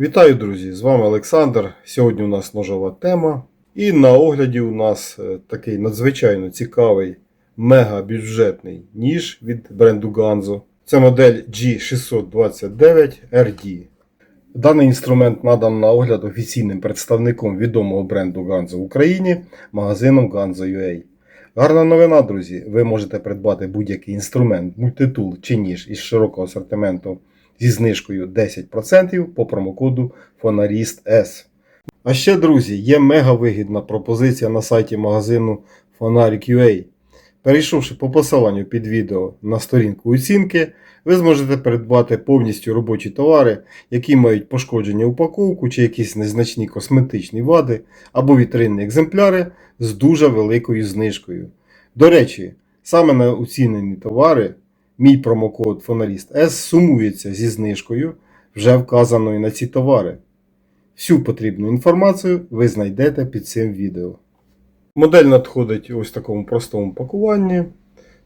Вітаю, друзі! З вами Олександр. Сьогодні у нас ножова тема. І на огляді у нас е, такий надзвичайно цікавий мегабюджетний ніж від бренду Ganzo. Це модель G629 RD. Даний інструмент надан на огляд офіційним представником відомого бренду Ganzo в Україні магазином Ganzo.ua. Гарна новина, друзі! Ви можете придбати будь-який інструмент, мультитул чи ніж із широкого асортименту зі знижкою 10% по промокоду Фонаріст S. А ще, друзі, є мега вигідна пропозиція на сайті магазину Фонарик.ua. Перейшовши по посиланню під відео на сторінку оцінки, ви зможете придбати повністю робочі товари, які мають пошкодження упаковку чи якісь незначні косметичні вади або вітринні екземпляри з дуже великою знижкою. До речі, саме на оцінені товари мій промокод Фоналіст S сумується зі знижкою, вже вказаною на ці товари. Всю потрібну інформацію ви знайдете під цим відео. Модель надходить ось в такому простому пакуванні.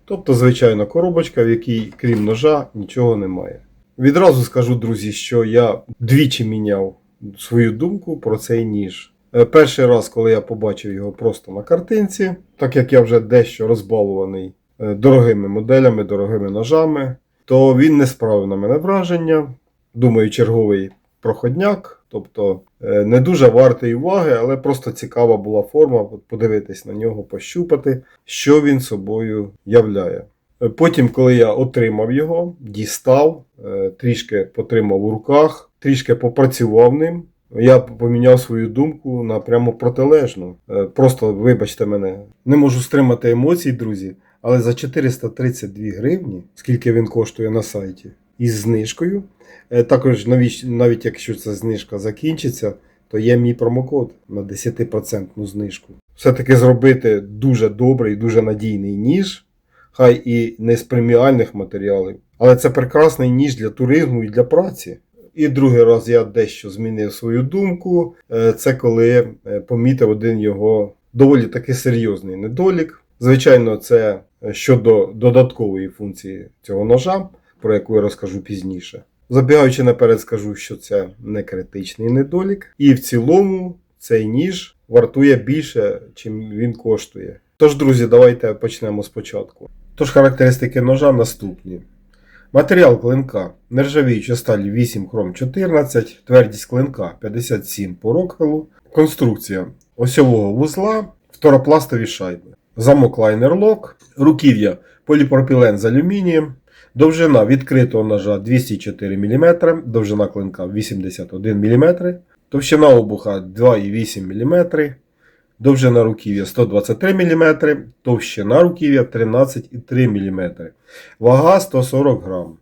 Тобто, звичайна коробочка, в якій, крім ножа, нічого немає. Відразу скажу, друзі, що я двічі міняв свою думку про цей ніж. Е, Перший раз, коли я побачив його просто на картинці, так як я вже дещо розбалуваний дорогими моделями, дорогими ножами, то він не справив на мене враження. Думаю, черговий проходняк, тобто е, не дуже вартий уваги, але просто цікава була форма подивитись на нього, пощупати, що він собою являє. Е, Потім, коли я отримав його, дістав, е, трішки потримав у руках, трішки попрацював ним. Я поміняв свою думку на прямо протилежну. Е, Просто вибачте мене, не можу стримати емоцій, друзі. Але за 432 гривні, скільки він коштує на сайті, із знижкою. е, Також навіть, навіть якщо ця знижка закінчиться, то є мій промокод на 10% знижку. Все-таки зробити дуже добрий, дуже надійний ніж, хай і не з преміальних матеріалів, але це прекрасний ніж для туризму і для праці. І другий раз я дещо змінив свою думку. Е, Це коли е, помітив один його доволі таки серйозний недолік. Звичайно, це щодо додаткової функції цього ножа, про яку я розкажу пізніше. Забігаючи наперед, скажу, що це не критичний недолік, і в цілому цей ніж вартує більше, чим він коштує. Тож, друзі, давайте почнемо спочатку. Тож характеристики ножа наступні. Матеріал клинка нержавіюча сталь 8 хром 14, твердість клинка 57 по конструкція осьового вузла, фторопластові шайби, замок лайнер-лок, руків'я поліпропілен з алюмінієм, довжина відкритого ножа 204 мм, довжина клинка 81 мм, товщина обуха 2,8 мм, довжина руків'я 123 мм, товщина руків'я 13,3 мм. Вага 140 грам.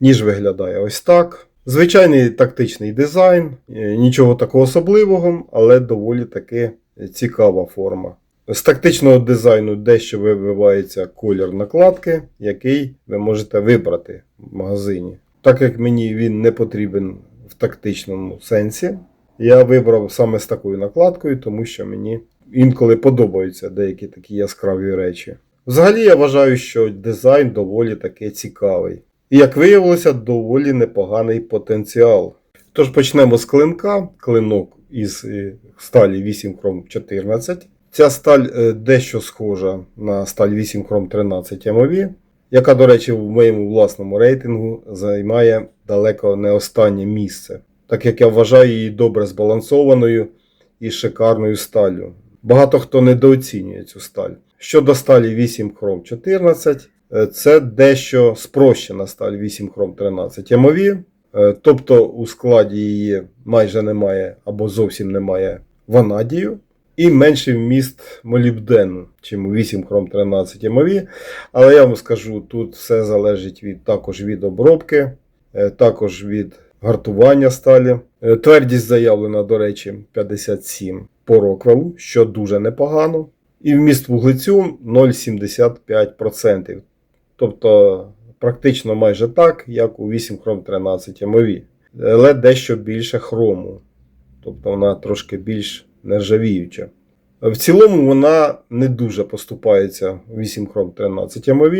Ніж виглядає ось так. Звичайний тактичний дизайн, е, нічого такого особливого, але доволі таки цікава форма. З тактичного дизайну дещо вибивається колір накладки, який ви можете вибрати в магазині. Так як мені він не потрібен в тактичному сенсі, я вибрав саме з такою накладкою, тому що мені інколи подобаються деякі такі яскраві речі. Взагалі я вважаю, що дизайн доволі таки цікавий. І як виявилося, доволі непоганий потенціал. Тож почнемо з клинка. Клинок із е, сталі 8 хром 14. Ця сталь е, дещо схожа на сталь 8 хром 13 МОВ, яка, до речі, в моєму власному рейтингу займає далеко не останнє місце, так як я вважаю її добре збалансованою і шикарною сталлю. Багато хто недооцінює цю сталь. Щодо сталі 8 хром 14, е, це дещо спрощена сталь 8 хром 13 МОВ. Е, Тобто у складі її майже немає або зовсім немає ванадію. І менший вміст молібдену, чим у 8 хром 13 МОВ. Але я вам скажу, тут все залежить від, також від обробки, е, також від гартування сталі. Е, Твердість заявлена, до речі, 57 по роквелу, що дуже непогано. І вміст вуглецю 0,75%. Тобто практично майже так, як у 8 хром 13 МОВ. Але дещо більше хрому. Тобто вона трошки більш нержавіюча. В цілому вона не дуже поступається 8 хром 13 МОВ,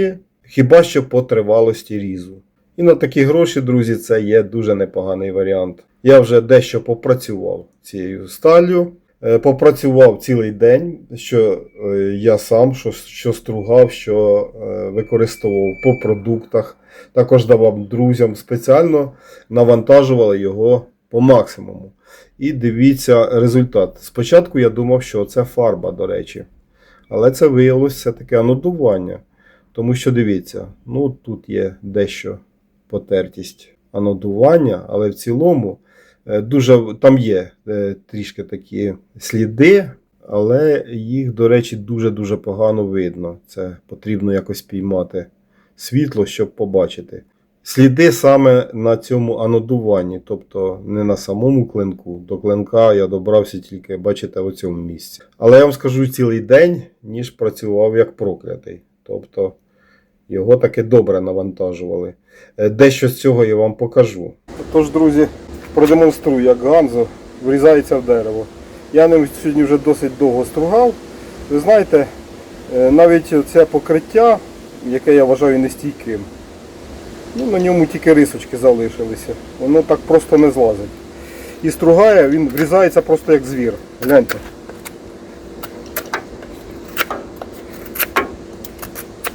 хіба що по тривалості різу. І на такі гроші, друзі, це є дуже непоганий варіант. Я вже дещо попрацював цією сталлю. Е, Попрацював цілий день, що е, я сам, що, що стругав, що е, використовував по продуктах. Також давав друзям спеціально навантажували його по максимуму. І дивіться результат. Спочатку я думав, що це фарба, до речі. Але це виявилося все-таки анодування. Тому що дивіться, ну тут є дещо потертість анодування, але в цілому е, дуже там є е, трішки такі сліди, але їх, до речі, дуже-дуже погано видно. Це потрібно якось піймати світло, щоб побачити. Сліди саме на цьому анодуванні, тобто не на самому клинку. До клинка я добрався тільки, бачите, в цьому місці. Але я вам скажу цілий день, ніж працював як проклятий. Тобто його таки добре навантажували. Е, Дещо з цього я вам покажу. Тож, друзі, продемонструю, як ганзо врізається в дерево. Я ним сьогодні вже досить довго стругав. Ви знаєте, е, навіть це покриття, яке я вважаю нестійким. Ну, на ньому тільки рисочки залишилися. Воно так просто не злазить. І стругає, він врізається просто як звір. Гляньте.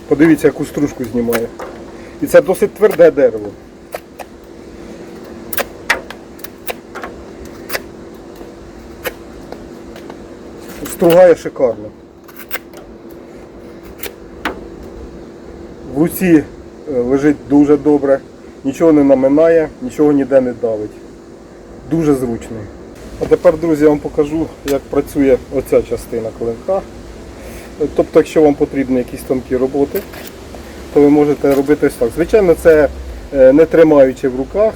Подивіться, яку стружку знімає. І це досить тверде дерево. Стругає шикарно. В руці лежить дуже добре, нічого не наминає, нічого ніде не давить. Дуже зручний. А тепер, друзі, я вам покажу, як працює оця частина клинка. Е, Тобто, якщо вам потрібні якісь тонкі роботи, то ви можете робити ось так. Звичайно, це е, не тримаючи в руках,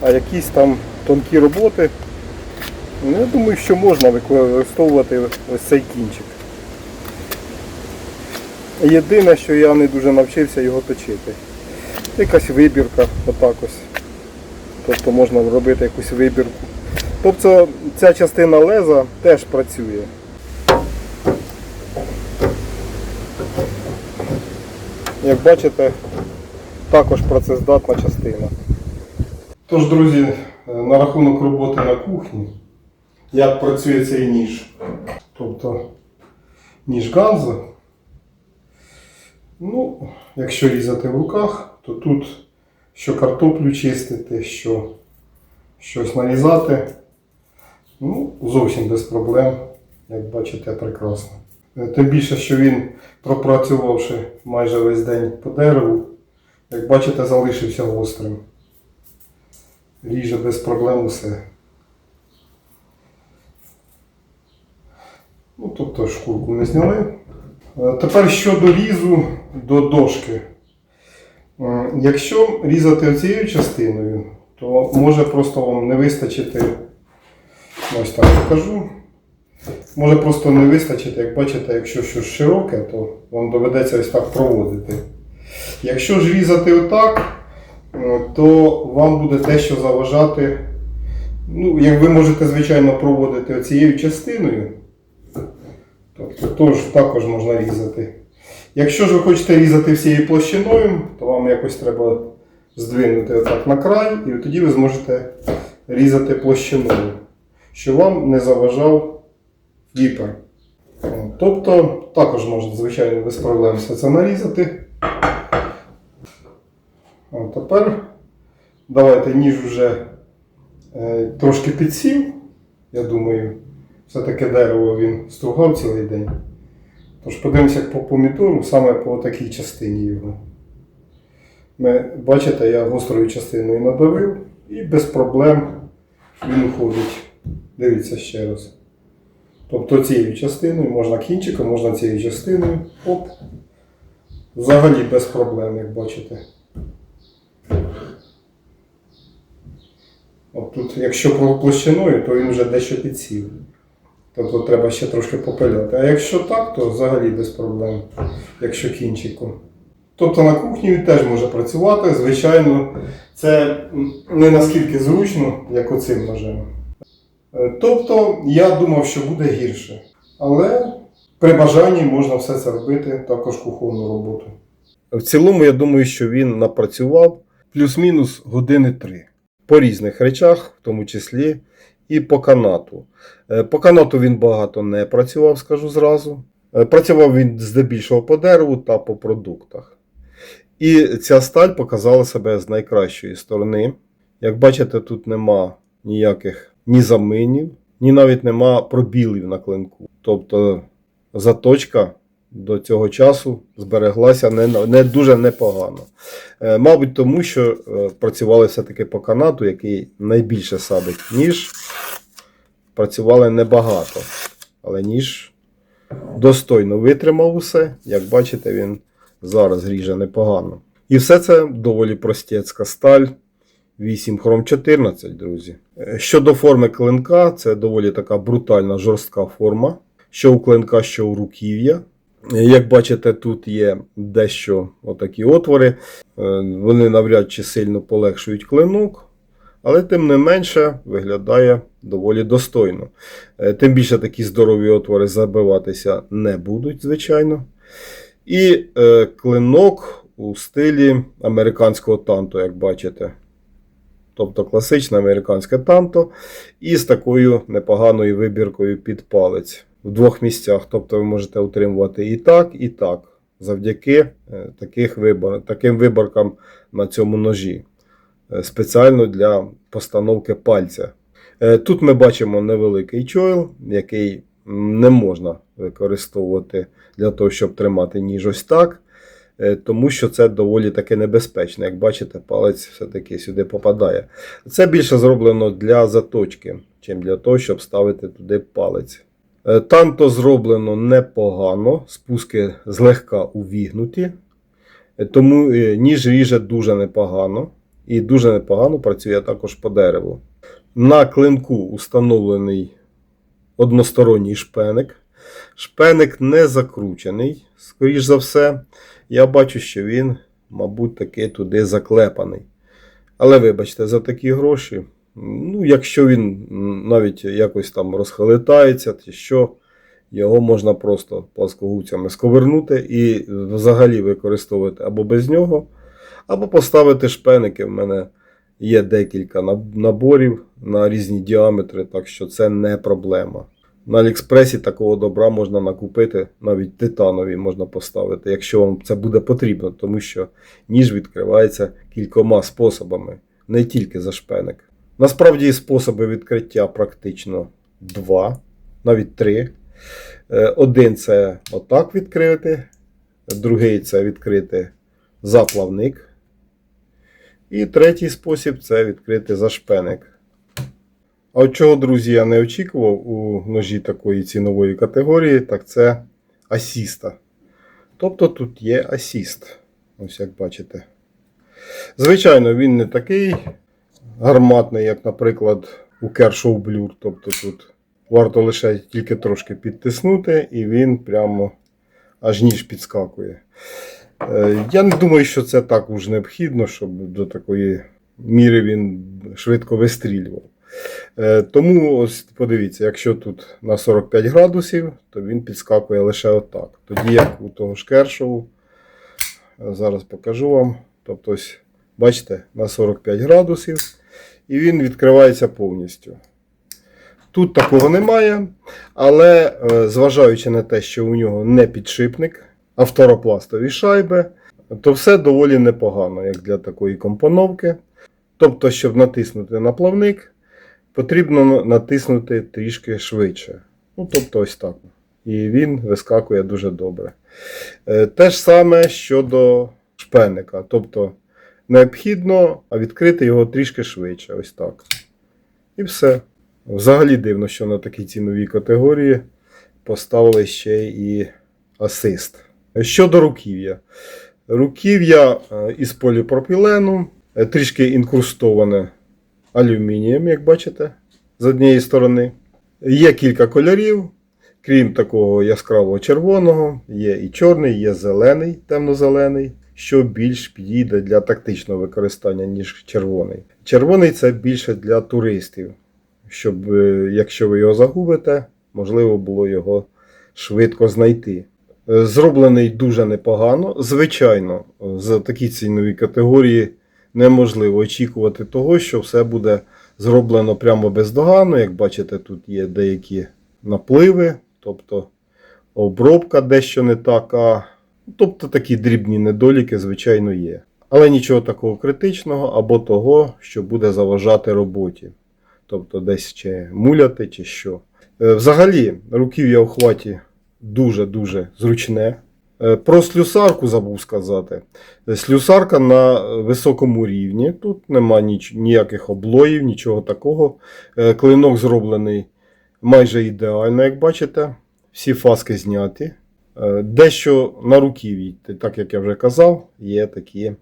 а якісь там тонкі роботи. Ну, я думаю, що можна використовувати ось цей кінчик. Єдине, що я не дуже навчився його точити. Якась вибірка, отак ось. Тобто можна робити якусь вибірку. Тобто ця частина леза теж працює. Як бачите, також працездатна частина. Тож, друзі, на рахунок роботи на кухні, як працює цей ніж. Тобто ніж Ганзо. Ну, якщо різати в руках, то тут що картоплю чистити, що щось нарізати. Ну, зовсім без проблем, як бачите, прекрасно. Е, Тим більше, що він, пропрацювавши майже весь день по дереву, як бачите, залишився гострим. Ріже без проблем усе. Ну, тобто шкурку ми зняли. Е, Тепер щодо різу до дошки. Е, Якщо різати цією частиною, то може просто вам не вистачити. Ось так покажу. Може просто не вистачити, як бачите, якщо щось широке, то вам доведеться ось так проводити. Якщо ж різати отак, е, то вам буде дещо заважати. Ну, як ви можете, звичайно, проводити оцією частиною, тобто тож також можна різати. Якщо ж ви хочете різати всією площиною, то вам якось треба здвинути отак на край, і тоді ви зможете різати площиною, що вам не заважав віпер. Тобто також можна, звичайно, без проблем все це нарізати. А тепер давайте ніж вже е, трошки підсів. Я думаю, все-таки дерево він стругав цілий день. Тож подивимося по помідору, саме по такій частині його. Ми, бачите, я гострою частиною надавив і без проблем він уходить. Дивіться ще раз. Тобто цією частиною, можна кінчиком, можна цією частиною. Оп. Взагалі без проблем, як бачите. От тут, якщо площиною, то він вже дещо підсів. Тобто треба ще трошки попиляти. А якщо так, то взагалі без проблем, якщо кінчиком. Тобто на кухні він теж може працювати. Звичайно, це не наскільки зручно, як оцим ножем. Е, Тобто я думав, що буде гірше. Але при бажанні можна все це робити, також кухонну роботу. В цілому, я думаю, що він напрацював плюс-мінус години 3. По різних речах, в тому числі і по канату. Е, По канату він багато не працював, скажу зразу. Е, Працював він здебільшого по дереву та по продуктах. І ця сталь показала себе з найкращої сторони. Як бачите, тут нема ніяких ні заминів, ні навіть нема пробілів на клинку. Тобто заточка до цього часу збереглася не, не дуже непогано. Е, Мабуть, тому що е, працювали все-таки по канату, який найбільше садить ніж. Працювали небагато, але ніж достойно витримав усе. Як бачите, він зараз ріже непогано. І все це доволі простецька сталь. 8 хром 14, друзі. Е, Щодо форми клинка, це доволі така брутальна жорстка форма. Що у клинка, що у руків'я. Як бачите, тут є дещо отакі отвори. Е, Вони навряд чи сильно полегшують клинок, але тим не менше виглядає доволі достойно. Е, Тим більше такі здорові отвори забиватися не будуть, звичайно. І е, клинок у стилі американського танто, як бачите. Тобто класичне американське танто із такою непоганою вибіркою під палець в двох місцях. Тобто ви можете утримувати і так, і так, завдяки е, таких вибор, таким виборкам на цьому ножі. Е, Спеціально для постановки пальця. Е, Тут ми бачимо невеликий чойл, який не можна використовувати для того, щоб тримати ніж ось так. Тому що це доволі таки небезпечно. Як бачите, палець все-таки сюди попадає. Це більше зроблено для заточки, чим для того, щоб ставити туди палець. Е, Танто зроблено непогано, спуски злегка увігнуті, Е, тому е, ніж ріже дуже непогано і дуже непогано працює також по дереву. На клинку установлений односторонній шпеник. Шпеник не закручений, скоріш за все. Я бачу, що він, мабуть, таки туди заклепаний. Але вибачте, за такі гроші. Ну, якщо він навіть якось там розхилитається, то що його можна просто пласкогубцями сковернути і взагалі використовувати або без нього, або поставити шпеники. В мене є декілька наборів на різні діаметри, так що це не проблема. На Аліекспресі такого добра можна накупити, навіть титанові можна поставити, якщо вам це буде потрібно, тому що ніж відкривається кількома способами, не тільки за шпеник. Насправді способи відкриття практично два, навіть три. Е, Один це отак відкрити, другий це відкрити за плавник. І третій спосіб це відкрити за шпеник. А от чого, друзі, я не очікував у ножі такої цінової категорії, так це асіста. Тобто тут є асіст. Ось як бачите. Звичайно, він не такий гарматний, як, наприклад, у Kershaw Blur. Тобто тут варто лише тільки трошки підтиснути, і він прямо аж ніж підскакує. Е, Я не думаю, що це так уж необхідно, щоб до такої міри він швидко вистрілював. Е, Тому ось подивіться, якщо тут на 45 градусів, то він підскакує лише отак. Тоді як у того ж Кершову, е, зараз покажу вам. Тобто, ось, бачите, на 45 градусів, і він відкривається повністю. Тут такого немає, але е, зважаючи на те, що у нього не підшипник, а фторопластові шайби, то все доволі непогано, як для такої компоновки. Тобто, щоб натиснути на плавник, потрібно натиснути трішки швидше. Ну, тобто ось так. І він вискакує дуже добре. Е, Те ж саме щодо шпеника. Тобто необхідно відкрити його трішки швидше. Ось так. І все. Взагалі дивно, що на такій ціновій категорії поставили ще і асист. Щодо руків'я. Руків'я е, із поліпропілену, е, трішки інкрустоване алюмінієм, як бачите, з однієї сторони. Є кілька кольорів, крім такого яскравого червоного, є і чорний, є зелений, темно-зелений, що більш підійде для тактичного використання, ніж червоний. Червоний це більше для туристів, щоб, е, якщо ви його загубите, можливо було його швидко знайти. Е, Зроблений дуже непогано. Звичайно, за такі цінові категорії неможливо очікувати того, що все буде зроблено прямо бездоганно. Як бачите, тут є деякі напливи, тобто обробка дещо не така. Тобто такі дрібні недоліки, звичайно, є. Але нічого такого критичного або того, що буде заважати роботі. Тобто десь чи муляти, чи що. Е, Взагалі, руків'я у хваті дуже-дуже зручне. Е, Про слюсарку забув сказати. Слюсарка на високому рівні. Тут нема ніяких облоїв, нічого такого. Е, Клинок зроблений майже ідеально, як бачите. Всі фаски зняті. Е, Дещо на руків'ї, так як я вже казав, є такі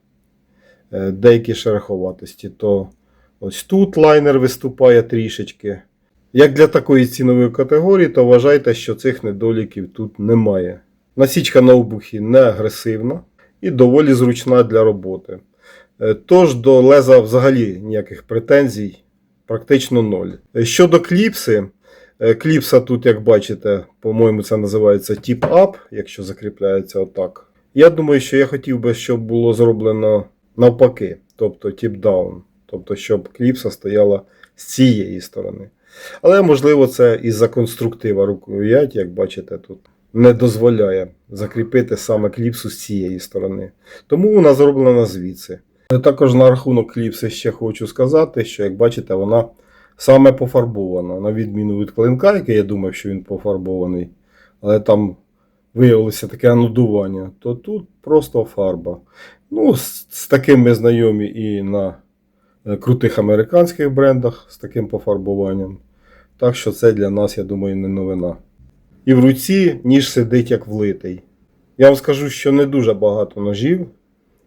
е, деякі шероховатості. То ось тут лайнер виступає трішечки. Як для такої цінової категорії, то вважайте, що цих недоліків тут немає. Насічка на обухі не агресивна і доволі зручна для роботи. Е, Тож до леза взагалі ніяких претензій, практично ноль. Щодо кліпси, кліпса тут, як бачите, по-моєму, це називається tip-up, якщо закріпляється отак. Я думаю, що я хотів би, щоб було зроблено навпаки, тобто tip-down, тобто щоб кліпса стояла з цієї сторони. Але можливо це із-за конструктива рукояті, як бачите, тут не дозволяє закріпити саме кліпсу з цієї сторони. Тому вона зроблена звідси. Е, Також на рахунок кліпси ще хочу сказати, що, як бачите, вона саме пофарбована, на відміну від клинка, який я думав, що він пофарбований, але там виявилося таке анудування, то тут просто фарба. Ну, з, з таким знайомі і на е, крутих американських брендах з таким пофарбуванням. Так що це для нас, я думаю, не новина. І в руці ніж сидить як влитий. Я вам скажу, що не дуже багато ножів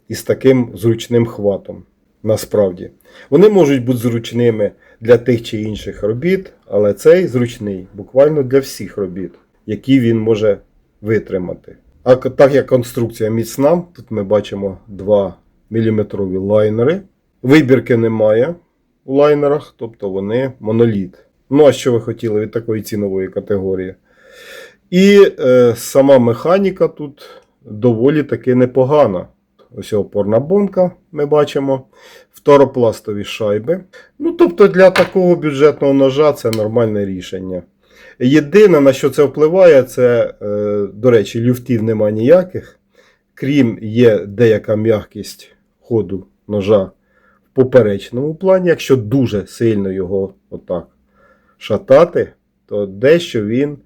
із таким зручним хватом. Насправді. Вони можуть бути зручними для тих чи інших робіт, але цей зручний буквально для всіх робіт, які він може витримати. А так як конструкція міцна, тут ми бачимо 2 мм лайнери. Вибірки немає у лайнерах, тобто вони моноліт. Ну, а що ви хотіли від такої цінової категорії? І е, сама механіка тут доволі таки непогана. Ось опорна бонка ми бачимо. Второпластові шайби. Ну, тобто для такого бюджетного ножа це нормальне рішення. Єдине, на що це впливає, це, е, до речі, люфтів нема ніяких. Крім є деяка м'якість ходу ножа в поперечному плані. Якщо дуже сильно його отак шатати, то дещо він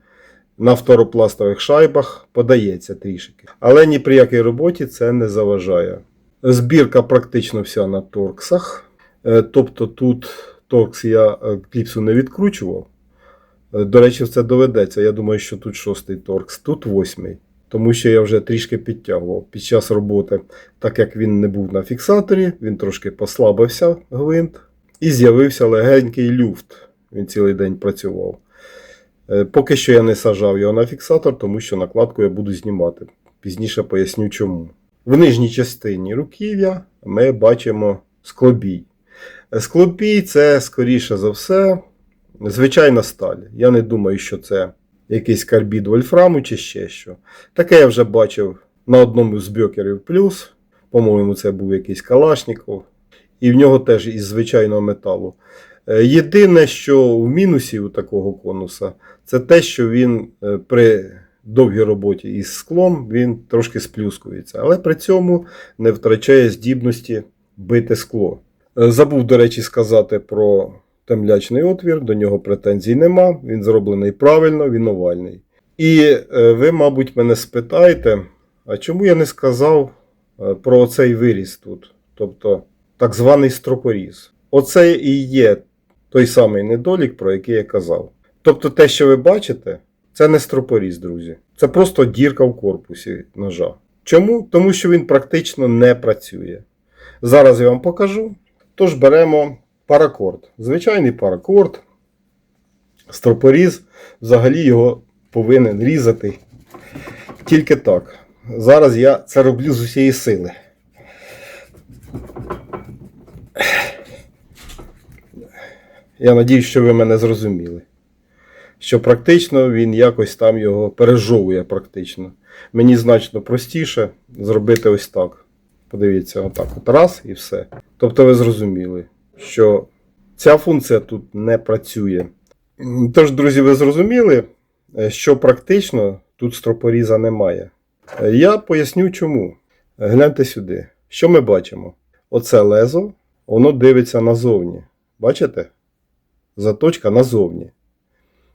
на второпластових шайбах подається трішки. Але ні при якій роботі це не заважає. Збірка практично вся на торксах. Е, Тобто тут торкс я е, кліпсу не відкручував. Е, До речі, це доведеться. Я думаю, що тут шостий торкс, тут восьмий. Тому що я вже трішки підтягував під час роботи, так як він не був на фіксаторі, він трошки послабився гвинт, і з'явився легенький люфт. Він цілий день працював. Е, Поки що я не сажав його на фіксатор, тому що накладку я буду знімати. Пізніше поясню чому. В нижній частині руків'я ми бачимо склобій. Е, Склобій це, скоріше за все, звичайна сталь. Я не думаю, що це якийсь карбід вольфраму чи ще що. Таке я вже бачив на одному з бьокерів плюс. По-моєму, це був якийсь Калашніков. І в нього теж із звичайного металу. Е, Єдине, що в мінусі у такого конуса, це те, що він е, при довгій роботі із склом він трошки сплюскується, але при цьому не втрачає здібності бити скло. Е, Забув, до речі, сказати про темлячний отвір, до нього претензій нема. Він зроблений правильно, він овальний. І ви, мабуть, мене спитаєте, а чому я не сказав про цей виріз тут? Тобто так званий стропоріз. Оце і є той самий недолік, про який я казав. Тобто те, що ви бачите, це не стропоріз, друзі. Це просто дірка в корпусі ножа. Чому? Тому що він практично не працює. Зараз я вам покажу. Тож беремо паракорд. Звичайний паракорд. Стропоріз взагалі його повинен різати тільки так. Зараз я це роблю з усієї сили. Я надію, що ви мене зрозуміли. Що практично він якось там його пережовує практично. Мені значно простіше зробити ось так. Подивіться, отак от раз і все. Тобто ви зрозуміли, що ця функція тут не працює. Тож, друзі, ви зрозуміли, що практично тут стропоріза немає. Я поясню чому. Гляньте сюди. Що ми бачимо? Оце лезо, воно дивиться назовні. Бачите? Заточка назовні.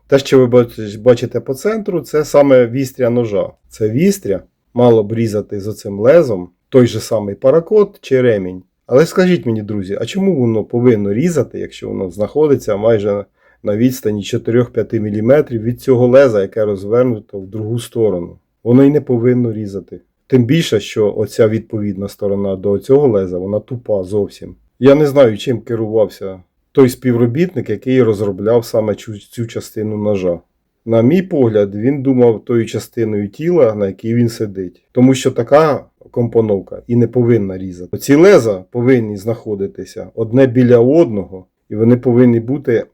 Те, що ви бачите по центру, це саме вістря ножа. Це вістря мало б різати з оцим лезом той же самий паракот чи ремінь. Але скажіть мені, друзі, а чому воно повинно різати, якщо воно знаходиться майже на відстані 4-5 мм від цього леза, яке розвернуто в другу сторону? Воно й не повинно різати. Тим більше, що оця відповідна сторона до цього леза, вона тупа зовсім. Я не знаю, чим керувався той співробітник, який розробляв саме цю, частину ножа. На мій погляд, він думав тою частиною тіла, на якій він сидить. Тому що така компоновка і не повинна різати. Ці леза повинні знаходитися одне біля одного, і вони повинні бути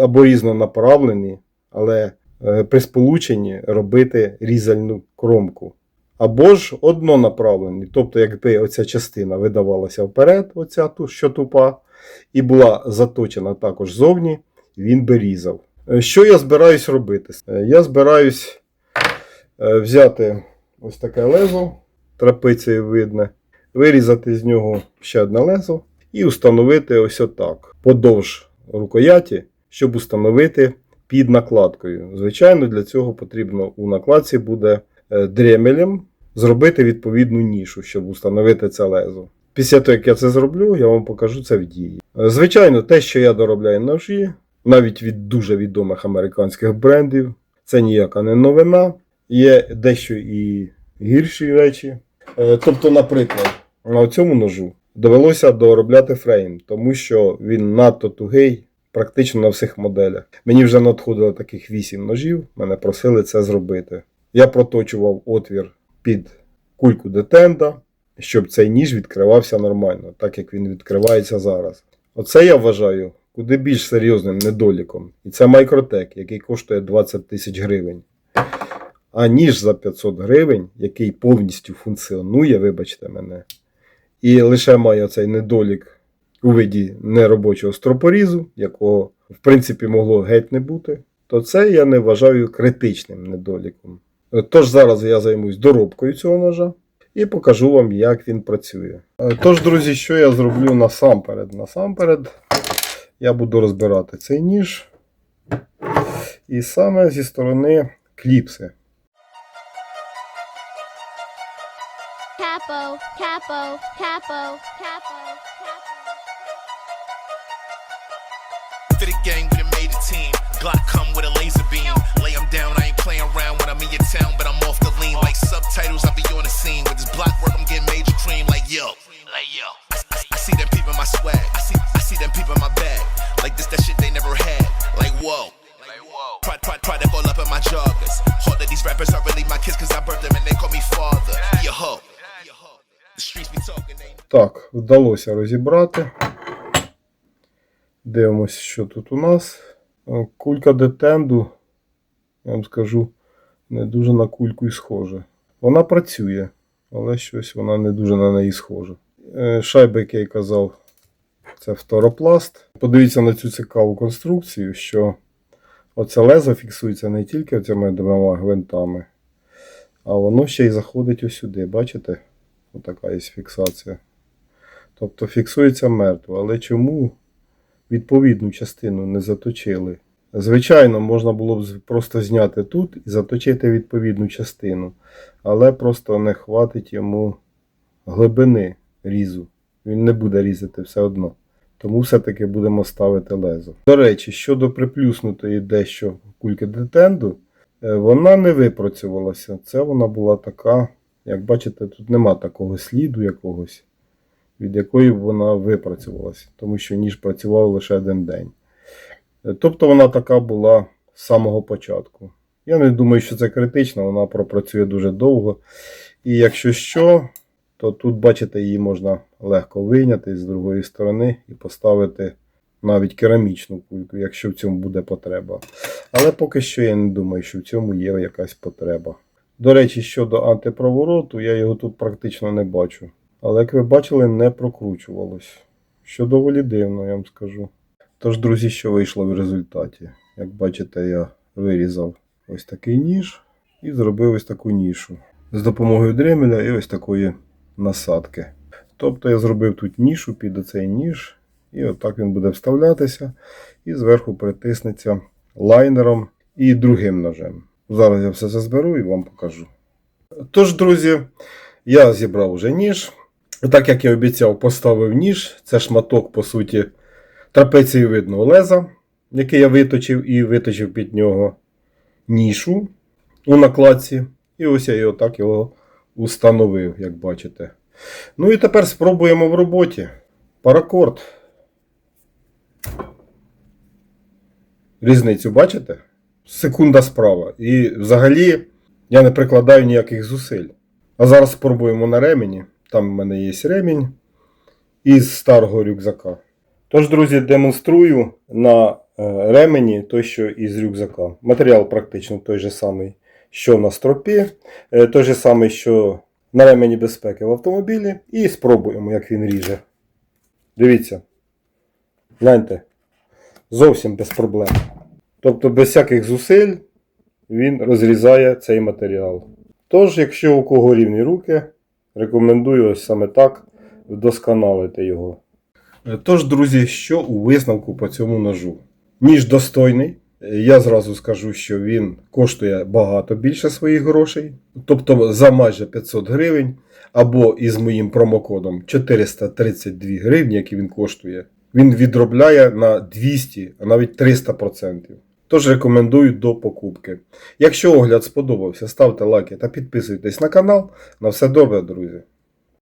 або різнонаправлені, але е, при сполученні робити різальну кромку. Або ж однонаправлені. Тобто, якби оця частина видавалася вперед, оця що тупа, і була заточена також зовні, він би різав. Е, Що я збираюсь робити? Е, Я збираюсь е, взяти ось таке лезо, трапецею видне, вирізати з нього ще одне лезо і установити ось отак, подовж рукояті, щоб установити під накладкою. Звичайно, для цього потрібно у накладці буде дремелем зробити відповідну нішу, щоб установити це лезо. Після того, як я це зроблю, я вам покажу це в дії. Е, Звичайно, те, що я доробляю ножі, навіть від дуже відомих американських брендів, це ніяка не новина. Є дещо і гірші речі. Е, Тобто, наприклад, на цьому ножу довелося доробляти фрейм, тому що він надто тугий. Практично на всіх моделях. Мені вже надходило таких 8 ножів, мене просили це зробити. Я проточував отвір під кульку детенда, щоб цей ніж відкривався нормально, так як він відкривається зараз. Оце я вважаю куди більш серйозним недоліком. І це Microtech, який коштує 20 тисяч гривень. А ніж за 500 гривень, який повністю функціонує, вибачте мене, і лише має цей недолік у виді неробочого стропорізу, якого в принципі могло геть не бути, то це я не вважаю критичним недоліком. Тож зараз я займусь доробкою цього ножа і покажу вам, як він працює. Е, Тож, друзі, що я зроблю насамперед? Насамперед я буду розбирати цей ніж. І саме зі сторони кліпси. Capo, capo, capo, capo, capo. to the gang, we made a team. Glock come with a laser beam. Lay 'em down, I ain't playing around when I'm in your town, but I'm off the lean. Like subtitles, I'll be on the scene. With this block work, I'm getting major cream. Like yo, like yo. I, I, I see them peeping my swag. I see, I see them peeping my bag. Like this, that shit they never had. Like whoa. Like whoa. Try, try, try to go up in my joggers. All of these rappers are really my kids, cause I birthed them and they call me father. Be a hoe. The streets be talking, they Так, вдалося розібрати. Дивимось, що тут у нас. Е, Кулька детенду, я вам скажу, не дуже на кульку і схожа. Вона працює, але щось вона не дуже на неї схожа. Е, Шайба, як я й казав, це фторопласт. Подивіться на цю цікаву конструкцію, що оце лезо фіксується не тільки цими двома гвинтами, а воно ще й заходить ось сюди. Бачите? Отака є фіксація. Тобто фіксується мертво. Але чому відповідну частину не заточили? Звичайно, можна було б просто зняти тут і заточити відповідну частину, але просто не хватить йому глибини різу. Він не буде різати все одно. Тому все-таки будемо ставити лезо. До речі, щодо приплюснутої дещо кульки детенду, е, вона не випрацювалася. Це вона була така, як бачите, тут нема такого сліду якогось, від якої вона випрацювалася, тому що ніж працював лише один день. Тобто вона така була з самого початку. Я не думаю, що це критично, вона пропрацює дуже довго. І якщо що, то тут, бачите, її можна легко вийняти з другої сторони і поставити навіть керамічну кульку, якщо в цьому буде потреба. Але поки що я не думаю, що в цьому є якась потреба. До речі, щодо антипровороту, я його тут практично не бачу. Але, як ви бачили, не прокручувалось. Що доволі дивно, я вам скажу. Тож, друзі, що вийшло в результаті? Як бачите, я вирізав ось такий ніж і зробив ось таку нішу. З допомогою дремеля і ось такої насадки. Тобто я зробив тут нішу під оцей ніж, і отак він буде вставлятися, і зверху притиснеться лайнером і другим ножем. Зараз я все це зберу і вам покажу. Тож, друзі, я зібрав вже ніж. Так як я обіцяв, поставив ніж. Це шматок, по суті, трапецієвидного леза, який я виточив і виточив під нього нішу у накладці. І ось я так його установив, як бачите. Ну і тепер спробуємо в роботі. Паракорд. Різницю бачите? Секунда справа. І взагалі я не прикладаю ніяких зусиль. А зараз спробуємо на ремені. Там в мене є ремінь із старого рюкзака. Тож, друзі, демонструю на е, ремені той, що із рюкзака. Матеріал практично той же самий, що на стропі, е, той же самий, що на ремені безпеки в автомобілі. І спробуємо, як він ріже. Дивіться. Гляньте. Зовсім без проблем. Тобто без всяких зусиль він розрізає цей матеріал. Тож, якщо у кого рівні руки, рекомендую саме так вдосконалити його. Е, Тож, друзі, що у висновку по цьому ножу? Ніж достойний. Е, Я зразу скажу, що він коштує багато більше своїх грошей. Тобто за майже 500 гривень, або із моїм промокодом 432 гривні, який він коштує, він відробляє на 200, а навіть 300%. Тож рекомендую до покупки. Якщо огляд сподобався, ставте лайки та підписуйтесь на канал. На все добре, друзі!